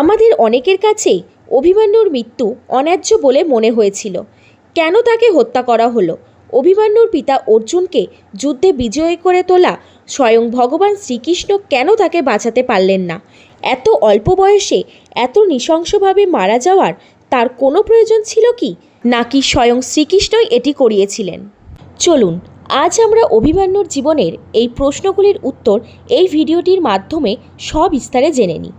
আমাদের অনেকের কাছেই অভিমন্যুর মৃত্যু অন্যায্য বলে মনে হয়েছিল। কেন তাকে হত্যা করা হলো? অভিমন্যুর পিতা অর্জুনকে যুদ্ধে বিজয়ী করে তোলা স্বয়ং ভগবান শ্রীকৃষ্ণ কেন তাকে বাঁচাতে পারলেন না? এত অল্প বয়সে এত নৃশংসভাবে মারা যাওয়ার তার কোনো প্রয়োজন ছিল কি? নাকি স্বয়ং শ্রীকৃষ্ণই এটি করিয়েছিলেন? চলুন, আজ আমরা অভিমন্যুর জীবনের এই প্রশ্নগুলির উত্তর এই ভিডিওটির মাধ্যমে সবিস্তারে জেনে নিই।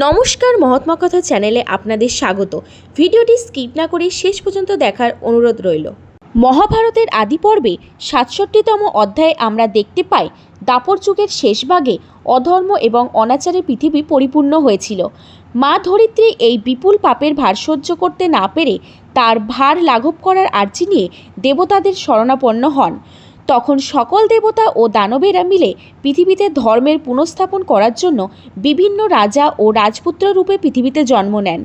নমস্কার মহাত্মা কথা চ্যানেলে আপনাদের স্বাগত। ভিডিওটি স্কিপ না করে শেষ পর্যন্ত দেখার অনুরোধ রইল। মহাভারতের আদি পর্বে সাতষট্টিতম অধ্যায়ে আমরা দেখতে পাই, দাপর যুগের শেষ ভাগে অধর্ম এবং অনাচারে পৃথিবী পরিপূর্ণ হয়েছিল। মা ধরিত্রী এই বিপুল পাপের ভার সহ্য করতে না পেরে তার ভার লাঘব করার আর্জি নিয়ে দেবতাদের শরণাপন্ন হন। তখন সকল দেবতা ও দানবেরা মিলে পৃথিবীতে ধর্মের পুনঃস্থাপন করার জন্য বিভিন্ন রাজা ও রাজপুত্র রূপে পৃথিবীতে জন্ম নেন।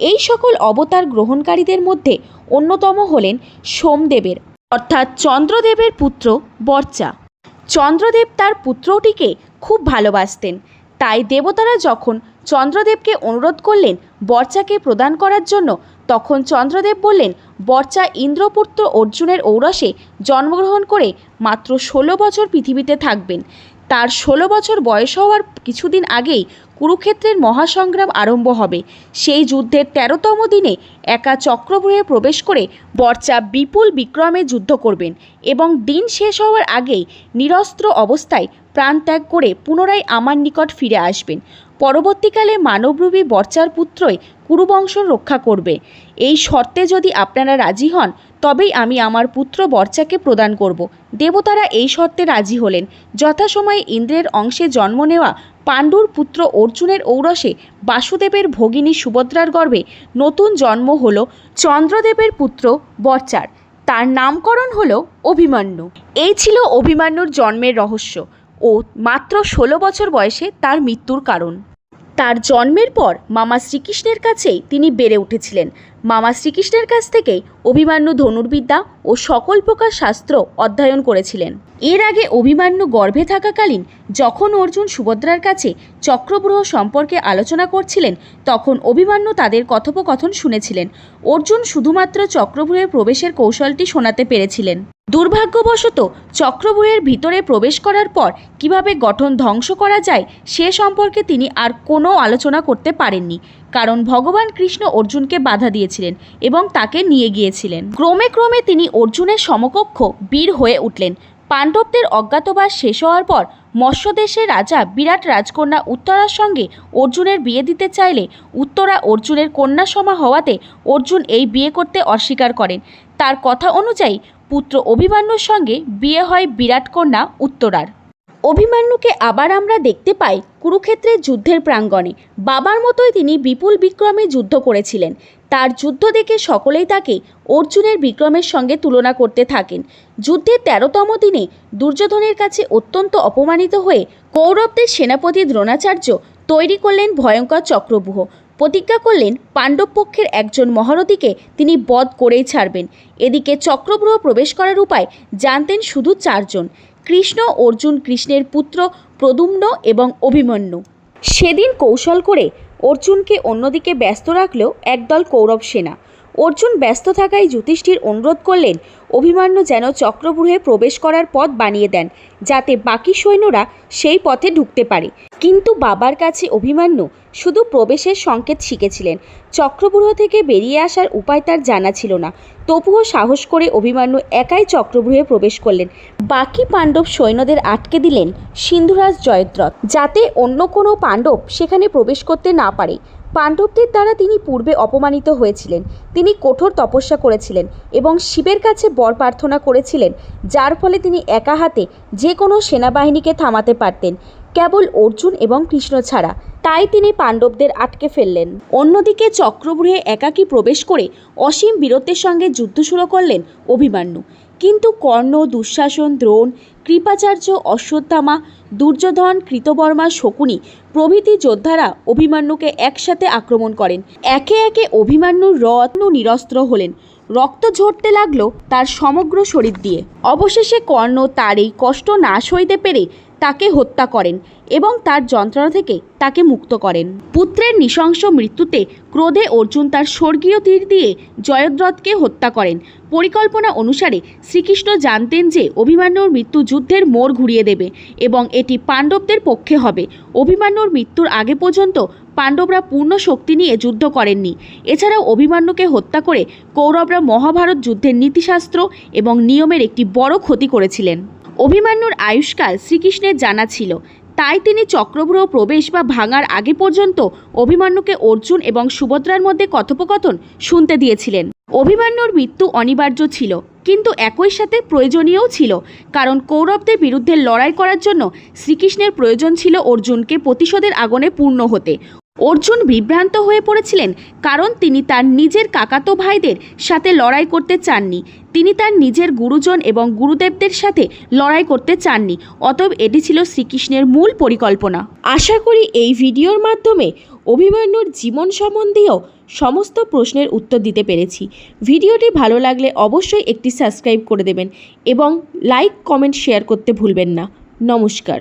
এই সকল অবতার গ্রহণকারীদের মধ্যে অন্যতম হলেন সোমদেবের, অর্থাৎ চন্দ্রদেবের পুত্র বর্চা। চন্দ্রদেব তার পুত্রটিকে খুব ভালোবাসতেন। তাই দেবতারা যখন চন্দ্রদেবকে অনুরোধ করলেন বর্চাকে প্রদান করার জন্য তখন চন্দ্রদেব বললেন, বর্চা ইন্দ্রপুত্র অর্জুনের ঔরসে জন্মগ্রহণ করে মাত্র ষোলো বছর পৃথিবীতে থাকবেন। তার ষোলো বছর বয়স হওয়ার কিছুদিন আগেই কুরুক্ষেত্রের মহাসংগ্রাম আরম্ভ হবে। সেই যুদ্ধের তেরোতম দিনে একা চক্রব্যূহে প্রবেশ করে বর্চা বিপুল বিক্রমে যুদ্ধ করবেন এবং দিন শেষ হওয়ার আগেই নিরস্ত্র অবস্থায় প্রাণত্যাগ করে পুনরায় আমার নিকট ফিরে আসবেন। পরবর্তীকালে মানবরূপী বর্চার পুত্রই কুরুবংশ রক্ষা করবে। এই শর্তে যদি আপনারা রাজি হন, তবেই আমি আমার পুত্র বর্চাকে প্রদান করব। দেবতারা এই শর্তে রাজি হলেন। যথাসময়ে ইন্দ্রের অংশে জন্ম নেওয়া পাণ্ডুর পুত্র অর্জুনের ঔরসে বাসুদেবের ভগিনী সুভদ্রার গর্ভে নতুন জন্ম হল চন্দ্রদেবের পুত্র বর্চার। তার নামকরণ হল অভিমন্যু। এই ছিল অভিমান্যুর জন্মের রহস্য ও মাত্র ষোলো বছর বয়সে তার মৃত্যুর কারণ। তার জন্মের পর মামা শ্রীকৃষ্ণের কাছেই তিনি বেড়ে উঠেছিলেন। মামা শ্রীকৃষ্ণের কাছ থেকেই অভিমান্যু ধনুর্বিদ্যা ও সকল প্রকার শাস্ত্র অধ্যয়ন করেছিলেন। এর আগে অভিমান্যু গর্ভে থাকাকালীন যখন অর্জুন সুভদ্রার কাছে চক্রব্রহ সম্পর্কে আলোচনা করছিলেন, তখন অভিমান্যু তাদের কথোপকথন শুনেছিলেন। অর্জুন শুধুমাত্র চক্রব্রহে প্রবেশের কৌশলটি শোনাতে পেরেছিলেন। দুর্ভাগ্যবশত চক্রব্যূহের ভিতরে প্রবেশ করার পর কীভাবে গঠন ধ্বংস করা যায় সে সম্পর্কে তিনি আর কোনো আলোচনা করতে পারেননি। কারণ ভগবান কৃষ্ণ অর্জুনকে বাধা দিয়েছিলেন এবং তাকে নিয়ে গিয়েছিলেন। ক্রমে ক্রমে তিনি অর্জুনের সমকক্ষ বীর হয়ে উঠলেন। পাণ্ডবদের অজ্ঞাতবাস শেষ হওয়ার পর মৎস্যদেশের রাজা বিরাট রাজকন্যা উত্তরার সঙ্গে অর্জুনের বিয়ে দিতে চাইলে উত্তরা অর্জুনের কন্যা সমা হওয়াতে অর্জুন এই বিয়ে করতে অস্বীকার করেন। তার কথা অনুযায়ী পুত্র অভিমান্যুর সঙ্গে বিয়ে হয় বিরাট কন্যা উত্তরার। অভিমান্যুকে আবার আমরা দেখতে পাই কুরুক্ষেত্রের যুদ্ধের প্রাঙ্গণে। বাবার মতোই তিনি বিপুল বিক্রমে যুদ্ধ করেছিলেন। তার যুদ্ধ দেখে সকলেই তাকে অর্জুনের বিক্রমের সঙ্গে তুলনা করতে থাকেন। যুদ্ধের তেরোতম দিনে দুর্যোধনের কাছে অত্যন্ত অপমানিত হয়ে কৌরবদের সেনাপতি দ্রোণাচার্য তৈরি করলেন ভয়ঙ্কর চক্রব্যূহ প্রতিজ্ঞা করলেন পাণ্ডব পক্ষের একজন মহারথীকে তিনি বধ করেই ছাড়বেন। এদিকে চক্রব্যূহ প্রবেশ করার উপায় জানতেন শুধু চারজন। কৃষ্ণ অর্জুন কৃষ্ণের পুত্র প্রদুম্ন এবং অভিমন্যু। সেদিন কৌশল করে অর্জুনকে অন্যদিকে ব্যস্ত রাখলেও একদল কৌরব সেনা। অর্জুন ব্যস্ত থাকায় যুধিষ্ঠির অনুরোধ করলেন, অভিমান্যু যেন চক্রব্যূহে প্রবেশ করার পথ বানিয়ে দেন, যাতে বাকি সৈন্যরা সেই পথে ঢুকতে পারে। কিন্তু বাবার কাছে অভিমান্যু শুধু প্রবেশের সংকেত শিখেছিলেন। চক্রব্যূহ থেকে বেরিয়ে আসার উপায় তার জানা ছিল না। তবুও সাহস করে অভিমান্যু একাই চক্রব্যূহে প্রবেশ করলেন। বাকি পাণ্ডব সৈন্যদের আটকে দিলেন সিন্ধুরাজ জয়দ্রথ। যাতে অন্য কোনো পাণ্ডব সেখানে প্রবেশ করতে না পারে। পাণ্ডবদের দ্বারা তিনি পূর্বে অপমানিত হয়েছিলেন। তিনি কঠোর তপস্যা করেছিলেন এবং শিবের কাছে বর প্রার্থনা করেছিলেন, যার ফলে তিনি একা হাতে যে কোনো সেনাবাহিনীকে থামাতে পারতেন, কেবল অর্জুন এবং কৃষ্ণ ছাড়া। তাই তিনি পাণ্ডবদের আটকে ফেললেন। অন্যদিকে চক্রব্যূহে একাকী প্রবেশ করে অসীম বীরত্বের সঙ্গে যুদ্ধ শুরু করলেন অভিমান্যু। কিন্তু কর্ণ, দুঃশাসন, দ্রোণ, কৃপাচার্য, অশ্বত্থামা, দুর্যোধন, কৃতবর্মা, শকুনি প্রভৃতি যোদ্ধারা অভিমান্যুকে একসাথে আক্রমণ করেন। একে একে অভিমান্যুর রত্ন নিরস্ত্র হলেন। রক্ত ঝরতে লাগল তার সমগ্র শরীর দিয়ে। অবশেষে কর্ণ তার এই কষ্ট না সইতে পেরে তাকে হত্যা করেন এবং তার যন্ত্রণা থেকে তাকে মুক্ত করেন। পুত্রের নৃশংস মৃত্যুতে ক্রোধে অর্জুন তার স্বর্গীয় তীর দিয়ে জয়দ্রথকে হত্যা করেন। পরিকল্পনা অনুসারে শ্রীকৃষ্ণ জানতেন যে অভিমান্যুর মৃত্যু যুদ্ধের মোড় ঘুরিয়ে দেবে এবং এটি পাণ্ডবদের পক্ষে হবে। অভিমান্যুর মৃত্যুর আগে পর্যন্ত পাণ্ডবরা পূর্ণ শক্তি নিয়ে যুদ্ধ করেননি। এছাড়াও অভিমান্যুকে হত্যা করে কৌরবরা মহাভারত যুদ্ধের নীতিশাস্ত্র এবং নিয়মের একটি বড় ক্ষতি করেছিলেন। অভিমান্যুর আয়ুষ্কাল শ্রীকৃষ্ণের জানা ছিল। তাই তিনি চক্রব্রহ প্রবেশ বা ভাঙার আগে পর্যন্ত অভিমান্যুকে অর্জুন এবং সুভদ্রার মধ্যে কথোপকথন শুনতে দিয়েছিলেন। অভিমান্যুর মৃত্যু অনিবার্য ছিল, কিন্তু একই সাথে প্রয়োজনীয়ও ছিল, কারণ কৌরবদের বিরুদ্ধে লড়াই করার জন্য শ্রীকৃষ্ণের প্রয়োজন ছিল অর্জুনকে প্রতিশোধের আগুনে পূর্ণ হতে। অর্জুন বিভ্রান্ত হয়ে পড়েছিলেন কারণ তিনি তার নিজের কাকাতো ভাইদের সাথে লড়াই করতে চাননি। তিনি তার নিজের গুরুজন এবং গুরুদেবদের সাথে লড়াই করতে চাননি, অতএব এটি ছিল শ্রীকৃষ্ণের মূল পরিকল্পনা। আশা করি এই ভিডিওর মাধ্যমে অভিমন্যুর জীবন সম্বন্ধীয় সমস্ত প্রশ্নের উত্তর দিতে পেরেছি। ভিডিওটি ভালো লাগলে অবশ্যই একটি সাবস্ক্রাইব করে দেবেন এবং লাইক, কমেন্ট, শেয়ার করতে ভুলবেন না। নমস্কার।